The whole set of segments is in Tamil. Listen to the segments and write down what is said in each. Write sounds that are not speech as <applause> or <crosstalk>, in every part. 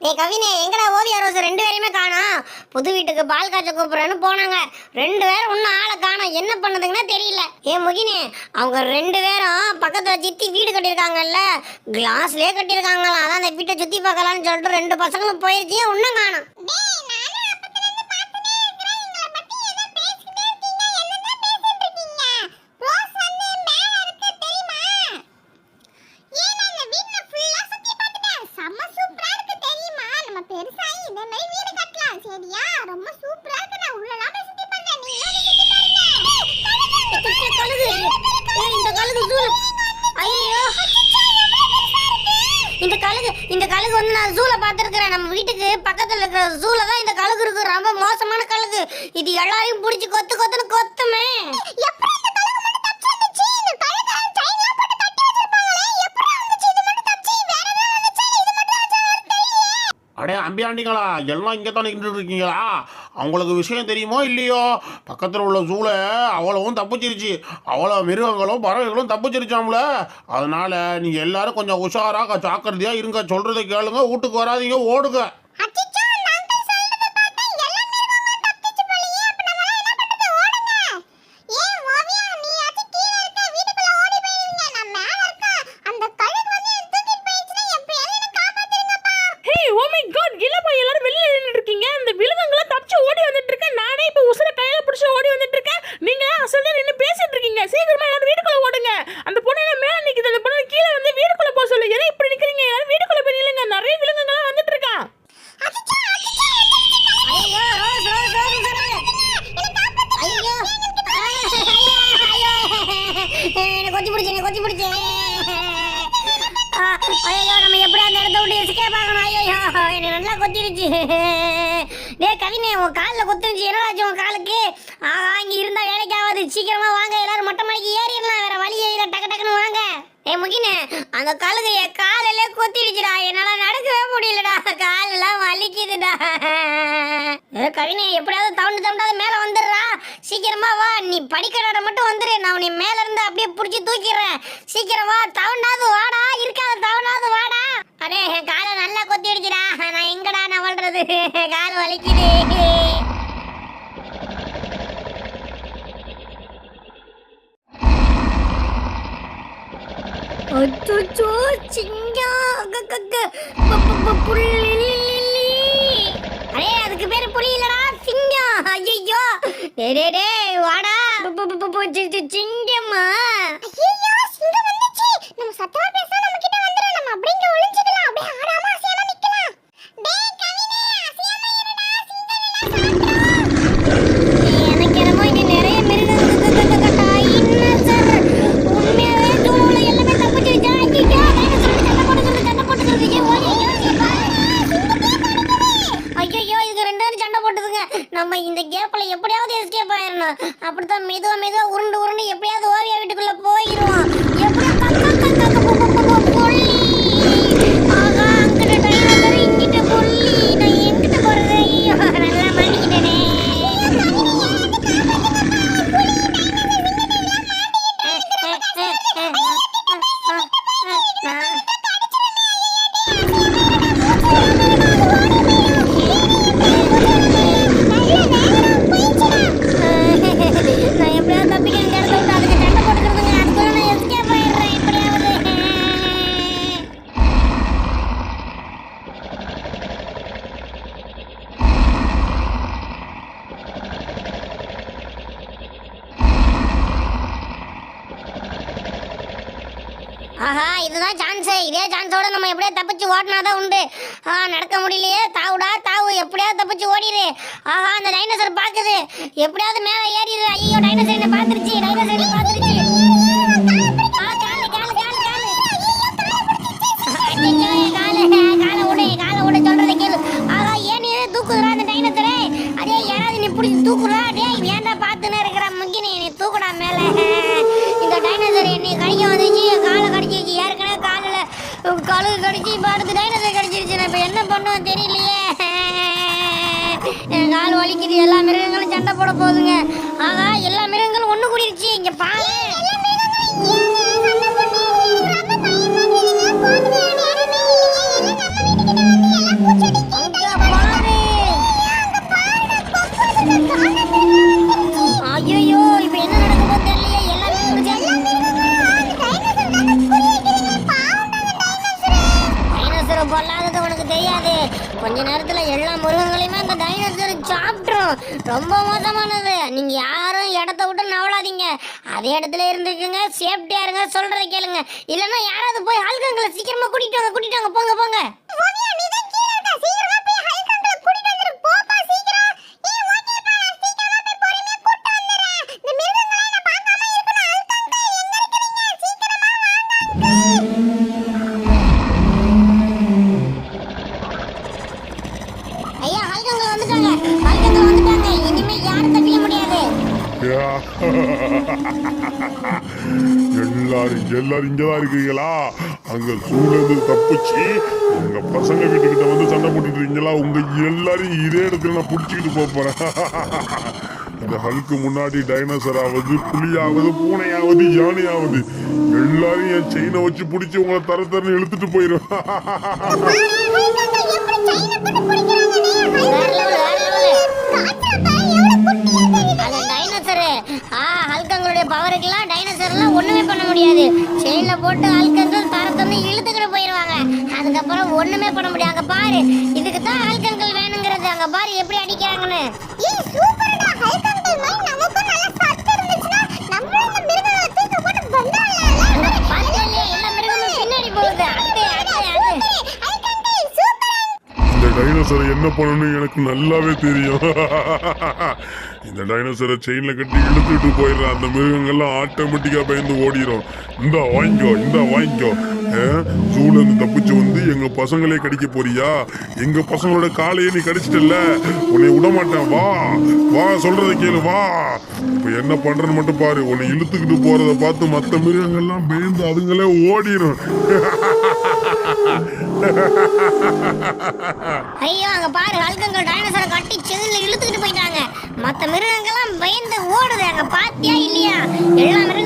டே கவினே எங்கடா ஓவியா ரோஸ் ரெண்டு பேரையுமே காணோம்? புது வீட்டுக்கு பால் காய்ச்ச கூப்பிடுறேன்னு போனாங்க. ரெண்டு பேரும் இன்னும் ஆளை காணோம். என்ன பண்ணதுங்கன்னா தெரியல. ஏ முகினே அவங்க ரெண்டு பேரும் பக்கத்தில் சித்தி வீடு கட்டியிருக்காங்கல்ல? கிளாஸ்லேயே கட்டியிருக்காங்களா அதான் அந்த வீட்டை சுற்றி பார்க்கலான்னு சொல்லிட்டு ரெண்டு பசங்களும் போயிருச்சு. இன்னும் காணோம்? பெருசாகி இதே மாதிரி வீடு கட்டலாம். சரியா? ரொம்ப சூப்பரா இருக்கு. நான் உள்ளலாம் போய் சுத்தி பாருங்க இந்த கழுகு ஜூல ஐயோ இந்த கழுகு இந்த கழுகு வந்து நான் ஜூல பார்த்துருக்கிறேன். நம்ம வீட்டுக்கு பக்கத்துல இருக்கிற ஜூல தான் இந்த கழுகு இருக்கு. ரொம்ப மோசமான கழுகு. இது எல்லாரையும் பிடிச்சி கொத்து கொத்துன்னு கொத்துமே. எப்படி அடே அம்பியாண்டிங்களா எல்லாம் இங்கே தான் நின்றுட்டு இருக்கீங்களா அவங்களுக்கு விஷயம் தெரியுமோ இல்லையோ? பக்கத்தில் உள்ள சூளை அவ்வளவும் தப்பிச்சிருச்சு. அவ்வளோ மிருகங்களும் பறவைகளும் தப்பிச்சிருச்சாம்ல. அதனால நீங்கள் எல்லாரும் கொஞ்சம் உஷாராக ஜாக்கிரதையாக இருங்க. சொல்கிறத கேளுங்க. வீட்டுக்கு வராதீங்க ஓடுங்க. இடத்த பார்க்கணும். ஐயோ என்ன நல்லா கொத்திருச்சு டே கவினே உன் காலில் கொத்திருச்சு என்னடாச்சு உன் காலுக்கு? ஆஹா இங்கே இருந்தால் வேலைக்கு ஆகாது சீக்கிரமாக வாங்க. எல்லாரும் மொட்டை மலைக்கு ஏறிடலாம். வேற வழியே இல்லை. டக்கு டக்குன்னு வாங்க. ஏ முகினே அந்த கழுகு என் காலில கொத்திடுச்சுடா. என்னால நடக்கவே முடியலடா. காலெல்லாம் வலிக்குதுடா. கவினே எப்படியாவது தவண்டு தவண்டாவது மேலே வந்துடுறா. சீக்கிரமா வா. நீ படிக்கடோட மட்டும் வந்துடு நான் உன்னை மேலேருந்து அப்படியே பிடிச்சி தூக்கிடுறேன். சீக்கிரம் வா. தவண்டாவது கால் அச்சோ சிங்கம் க- அதுக்கு பேரு புரியலடா சிங்கம் ஐயோ டே டேய் வாடா ப- சிங்கம்மா ஆஹா இதுதான் சான்ஸ் இதே சான்ஸோட நம்ம எப்படியா தப்பிச்சு ஓடினாதான் உண்டு. ஆ நடக்க முடியலையே. தாவுடா தாவு. எப்படியாவது தப்பிச்சு ஓடிடு. ஆஹா அந்த டைனோசர் பாக்குது எப்படியாவது மேலே ஏறிடு. ஐயோ டைனோசர் என்ன பார்த்துருச்சு டைனோசர் பார்த்துருச்சு. கால் வலிக்குது எல்லா மிருகங்களும் சண்டை போட போகுதுங்க. ஆகா எல்லா மிருகங்களும் ஒண்ணு கூடிருச்சு. இங்க பாரு. ரொம்ப மோசமானது. நீங்க யாரும் இடத்த விட்டு நவலாதீங்க. அதே இடத்துல இருந்துக்குங்க சேஃப்டியா இருங்க சொல்றதை கேளுங்க. இல்லைன்னா யாராவது போய் ஆள்கங்களை சீக்கிரமா கூட்டிட்டு வாங்க கூட்டிட்டு வாங்க போங்க போங்க. எல்லாரும் எல்லாரும் இங்கதான் இருக்கீங்களா அங்க சூழந்து தப்பிச்சு உங்க பசங்க வீட்டுக்கிட்ட வந்து சண்டை போட்டுட்டு இருக்கீங்களா உங்க எல்லாரையும் இதே இடத்துல நான் பிடிச்சிக்கிட்டு போறேன் இந்த ஹல்க்கு முன்னாடி டைனோசர் ஆவது புலியாவது பூனையாவது யானையாவது எல்லாரும் என் செயினை வச்சு பிடிச்சி உங்களை தர தரன்னு இழுத்துட்டு போயிடும் செயினை போட்டு டைனோசரு ஆ ஹல்கங்களுடைய பவருக்கெல்லாம் டைனோசர்லாம் ஒண்ணுமே பண்ண முடியாது. செயின்ல போட்டு ஹல்கங்கள் தரத்தந்து இழுத்துக்கிட்டு போயிடுவாங்க அதுக்கப்புறம் ஒண்ணுமே பண்ண முடியாது. அங்க பாரு இதுக்கு தான் ஹல்கங்கள் வேணுங்கிறது. அங்க பாரு எப்படி அடிக்கிறாங்கன்னு. டைனோசரை என்ன பண்ணணும்னு எனக்கு நல்லாவே தெரியும். <laughs> இந்த டைனோசரை செயின்ல கட்டி இழுத்துட்டு போயிடுற அந்த மிருகங்கள்லாம் ஆட்டோமேட்டிக்கா பயந்து ஓடிடும் இந்தா வாங்கிக்கோ இந்தா வாங்கிக்கோ. ஜூல இருந்து தப்பிச்சு வந்து எங்க பசங்களே கடிக்க போறியா? எங்க பசங்களோட காலையே நீ கடிச்சிட்டல உன்னை விடமாட்டேன் வா. வா சொல்றத கேளு வா. இப்ப என்ன பண்றேன்னு மட்டும் பாரு. உன்னை இழுத்துக்கிட்டு போறத பார்த்து மற்ற மிருகங்கள்லாம் பயந்து அதுங்களே ஓடிடும் <laughs> ஐயோ அங்க பாரு ஹல்கங்கள் டைனோசரை கட்டி செதில இழுத்துக்கிட்டு போயிட்டாங்க. மத்த மிருகங்கள்லாம் பயந்து ஓடுது அங்க பாத்தியா இல்லையா? எல்லா மிருகங்களும்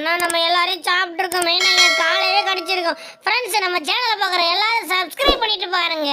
ஏன்னா நம்ம எல்லாரையும் சாப்பிட்டுருக்கோம் மெயினாக காலையே கடிச்சிருக்கோம். ஃப்ரெண்ட்ஸ் நம்ம சேனலை பார்க்குற எல்லாரும் சப்ஸ்கிரைப் பண்ணிட்டு பாருங்க.